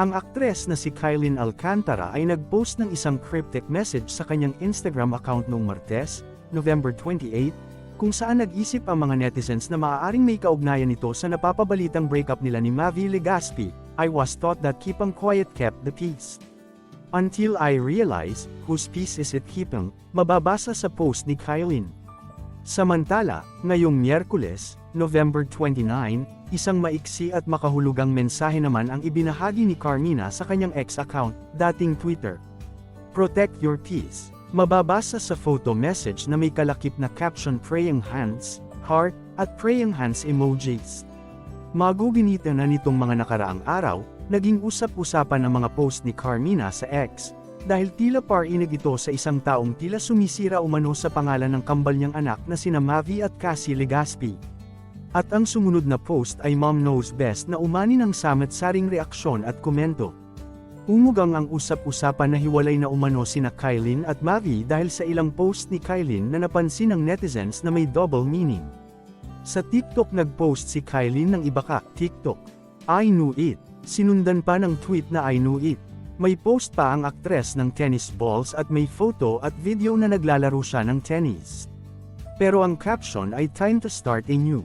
Ang aktres na si Kylin Alcantara ay nag-post ng isang cryptic message sa kanyang Instagram account noong Martes, November 28, kung saan nag-isip ang mga netizens na maaaring may kaugnayan nito sa napapabalitang breakup nila ni Mavi Legaspi, I was taught that keeping quiet kept the peace. Until I realize, whose peace is it keeping, mababasa sa post ni Kylin. Samantala, ngayong Miyerkules, November 29, isang maiksi at makahulugang mensahe naman ang ibinahagi ni Carmina sa kanyang ex account, dating Twitter. Protect your peace. Mababasa sa photo message na may kalakip na caption praying hands, heart, at praying hands emojis. Maguginita na nitong mga nakaraang araw, naging usap-usapan ang mga post ni Carmina sa X, dahil tila parinig ito sa isang taong tila sumisira umano sa pangalan ng kambal niyang anak na sina Mavi at Cassie Legaspi. At ang sumunod na post ay Mom Knows Best na umani ng samet-saring reaksyon at komento. Umugang ang usap-usapan na hiwalay na umano sina Kylin at Mavi dahil sa ilang post ni Kylin na napansin ng netizens na may double meaning. Sa TikTok nag-post si Kylin ng iba ka, TikTok. I knew it. Sinundan pa ng tweet na I knew it. May post pa ang aktres ng tennis balls at may photo at video na naglalaro siya ng tennis. Pero ang caption ay time to start a new.